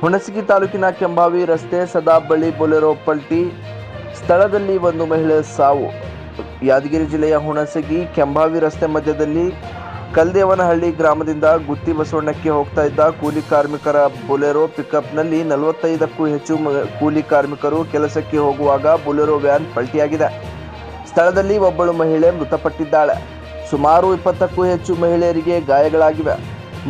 ಹುಣಸಗಿ ತಾಲೂಕಿನ ಕೆಂಬಾವಿ ರಸ್ತೆ ಸದಾ ಬಳಿ ಬೊಲೆರೋ ಪಲ್ಟಿ. ಸ್ಥಳದಲ್ಲಿ ಒಂದು ಮಹಿಳೆ ಸಾವು. ಯಾದಗಿರಿ ಜಿಲ್ಲೆಯ ಹುಣಸಗಿ, ಕೆಂಬಾವಿ ರಸ್ತೆ ಮಧ್ಯದಲ್ಲಿ ಕಲ್ದೇವನಹಳ್ಳಿ ಗ್ರಾಮದಿಂದ ಗುತ್ತಿ ಬಸವಣ್ಣಕ್ಕೆ ಹೋಗ್ತಾ ಇದ್ದ ಕೂಲಿ ಕಾರ್ಮಿಕರ ಬೊಲೆರೋ ಪಿಕಪ್ನಲ್ಲಿ ನಲವತ್ತೈದಕ್ಕೂ ಹೆಚ್ಚು ಕೂಲಿ ಕಾರ್ಮಿಕರು ಕೆಲಸಕ್ಕೆ ಹೋಗುವಾಗ ಬೊಲೆರೋ ವ್ಯಾನ್ ಪಲ್ಟಿಯಾಗಿದೆ. ಸ್ಥಳದಲ್ಲಿ ಒಬ್ಬಳು ಮಹಿಳೆ ಮೃತಪಟ್ಟಿದ್ದಾಳೆ. ಸುಮಾರು ಇಪ್ಪತ್ತಕ್ಕೂ ಹೆಚ್ಚು ಮಹಿಳೆಯರಿಗೆ ಗಾಯಗಳಾಗಿವೆ.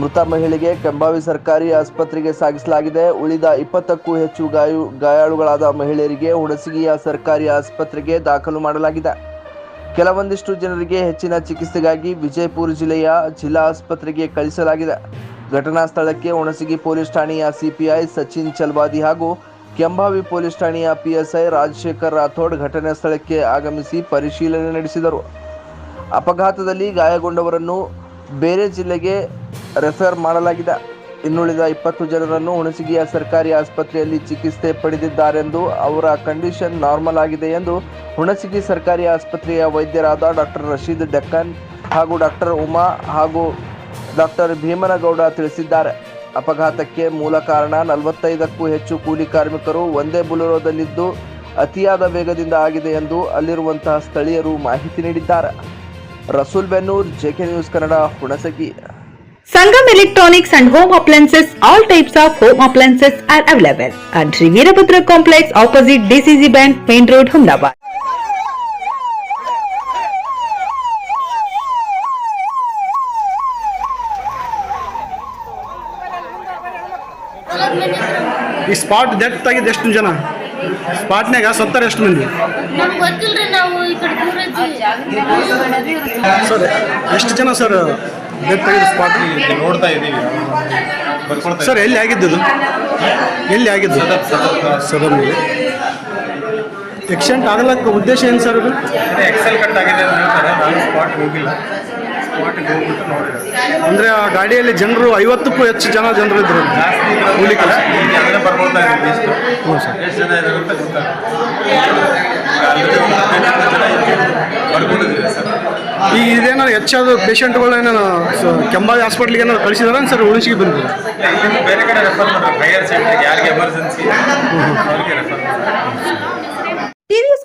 ಮೃತ ಮಹಿಳೆಗೆ ಕೆಂಬಾವಿ ಸರ್ಕಾರಿ ಆಸ್ಪತ್ರೆಗೆ ಸಾಗಿಸಲಾಗಿದೆ. ಉಳಿದ ಇಪ್ಪತ್ತಕ್ಕೂ ಹೆಚ್ಚು ಗಾಯು, ಗಾಯಾಳುಗಳಾದ ಮಹಿಳೆಯರಿಗೆ ಹುಣಸಗಿಯ ಸರ್ಕಾರಿ ಆಸ್ಪತ್ರೆಗೆ ದಾಖಲು ಮಾಡಲಾಗಿದೆ. ಕೆಲವೊಂದಿಷ್ಟು ಜನರಿಗೆ ಹೆಚ್ಚಿನ ಚಿಕಿತ್ಸೆಗಾಗಿ ವಿಜಯಪುರ ಜಿಲ್ಲೆಯ ಜಿಲ್ಲಾ ಆಸ್ಪತ್ರೆಗೆ ಕಳಿಸಲಾಗಿದೆ. ಘಟನಾ ಸ್ಥಳಕ್ಕೆ ಹುಣಸಗಿ ಪೊಲೀಸ್ ಠಾಣೆಯ ಸಿಪಿಐ ಸಚಿನ್ ಚಲ್ವಾದಿ ಹಾಗೂ ಕೆಂಬಾವಿ ಪೊಲೀಸ್ ಠಾಣೆಯ ಪಿಎಸ್ಐ ರಾಜಶೇಖರ್ ರಾಥೋಡ್ ಘಟನಾ ಸ್ಥಳಕ್ಕೆ ಆಗಮಿಸಿ ಪರಿಶೀಲನೆ ನಡೆಸಿದರು. ಅಪಘಾತದಲ್ಲಿ ಗಾಯಗೊಂಡವರನ್ನು ಬೇರೆ ಜಿಲ್ಲೆಗೆ ರೆಫರ್ ಮಾಡಲಾಗಿದೆ. ಇನ್ನುಳಿದ ಇಪ್ಪತ್ತು ಜನರನ್ನು ಹುಣಸಗಿಯ ಸರ್ಕಾರಿ ಆಸ್ಪತ್ರೆಯಲ್ಲಿ ಚಿಕಿತ್ಸೆ ಪಡೆದಿದ್ದಾರೆಂದು ಅವರ ಕಂಡೀಷನ್ ನಾರ್ಮಲ್ ಆಗಿದೆ ಎಂದು ಹುಣಸಗಿ ಸರ್ಕಾರಿ ಆಸ್ಪತ್ರೆಯ ವೈದ್ಯರಾದ ಡಾಕ್ಟರ್ ರಶೀದ್ ಡೆಕ್ಕನ್ ಹಾಗೂ ಡಾಕ್ಟರ್ ಉಮಾ ಹಾಗೂ ಡಾಕ್ಟರ್ ಭೀಮನಗೌಡ ತಿಳಿಸಿದ್ದಾರೆ. ಅಪಘಾತಕ್ಕೆ ಮೂಲ ಕಾರಣ ನಲವತ್ತೈದಕ್ಕೂ ಹೆಚ್ಚು ಕೂಲಿ ಕಾರ್ಮಿಕರು ಒಂದೇ ಬುಲರೋದಲ್ಲಿದ್ದು ಅತಿಯಾದ ವೇಗದಿಂದ ಆಗಿದೆ ಎಂದು ಅಲ್ಲಿರುವಂತಹ ಸ್ಥಳೀಯರು ಮಾಹಿತಿ ನೀಡಿದ್ದಾರೆ. Rasool Bennur JK news Kannada, Hunasagi. Sangam Electronics and Home Appliances, all types of home appliances are available at Sri Veerabhadra Complex opposite DCC Bank, Main Road, Ahmedabad. ಈ ಸ್ಪಾಟ್ ಡೆತ್ ಆಗಿದ್ದು ಎಷ್ಟು ಜನ ಸ್ಪಾಟ್ನಾಗ ಸತ್ತರ ಎಷ್ಟು ಮಂದಿ ನಮ್ಗೆ ಗೊತ್ತಿಲ್ರಿ ನಾವು ಈ ಕಡೆ ದೂರ ಇದ್ದೀವಿ ಸರ್ ಎಷ್ಟು ಜನ ಸರ್ ಡೆತ್ ಸ್ಪಾಟ್ ನೋಡ್ತಾ ಇದ್ದೀವಿ. ಬರ್ಕೊಳ್ತಾ ಸರ್ ಎಲ್ಲಿ ಆಗಿದ್ದು ಇದು? ಎಲ್ಲಿ ಆಗಿದ್ದು? ಸದನ್ನಲ್ಲಿ ಎಕ್ಸೆಂಟ್ ಆಗಲಕ್ಕ ಉದ್ದೇಶ ಏನು ಸರ್ ಅದು? ಎಕ್ಸೆಲ್ ಕಟ್ ಆಗಿದೆ ಅಂತ ಹೇಳ್ತಾರೆ. ನಾನು ಸ್ಪಾಟ್ ಹೋಗಿಲ್ಲ. ಸ್ಪಾಟ್ಗೆ ಹೋಗ್ಬಿಟ್ಟು ನೋಡಿದೆ. ಅಂದರೆ ಆ ಗಾಡಿಯಲ್ಲಿ ಜನರು ಐವತ್ತಕ್ಕೂ ಹೆಚ್ಚು ಜನ ಜನರು ಇದ್ರು. ಜಾಸ್ತಿ ಕೂಲಿಕರು. ಈಗ ಅದನ್ನೇ ಬರ್ಕೊಳ್ತಾ ಇದ್ದೀವಿ ಎಷ್ಟು? ಹ್ಞೂ ಸರ್. ಎಷ್ಟು ಜನ ಇದ್ದಾರೆ ಅಂತ ಗೊತ್ತಾಗುತ್ತೆ. ಆಲ್ರೆಡಿ ಒಂದು ಹದಿನೈದು ಜನ ಬರ್ಕೊಂಡಿದ್ದೀವಿ. ಸರ್ ಈಗ ಇದೇನಾದ್ರು ಹೆಚ್ಚಾದ ಪೇಷಂಟ್ಗಳು ಏನಾರು ಕೆಂಬಾವಿ ಹಾಸ್ಪಿಟ್ಲಿಗೆ ಏನಾದ್ರು ಕಳಿಸಿದಾರ ಸರ್ ಉಳಿಸಿಗೆ ಬಂದು ಬೇರೆ ಕಡೆ ರೆಫರ್ ಮಾಡ್ತಾರೆ ಯಾರಿಗೆ ಎಮರ್ಜೆನ್ಸಿ ಅವ್ರಿಗೆ ರೆಫರ್ ಮಾಡ್ತಾರೆ ಟಿವಿಎಸ್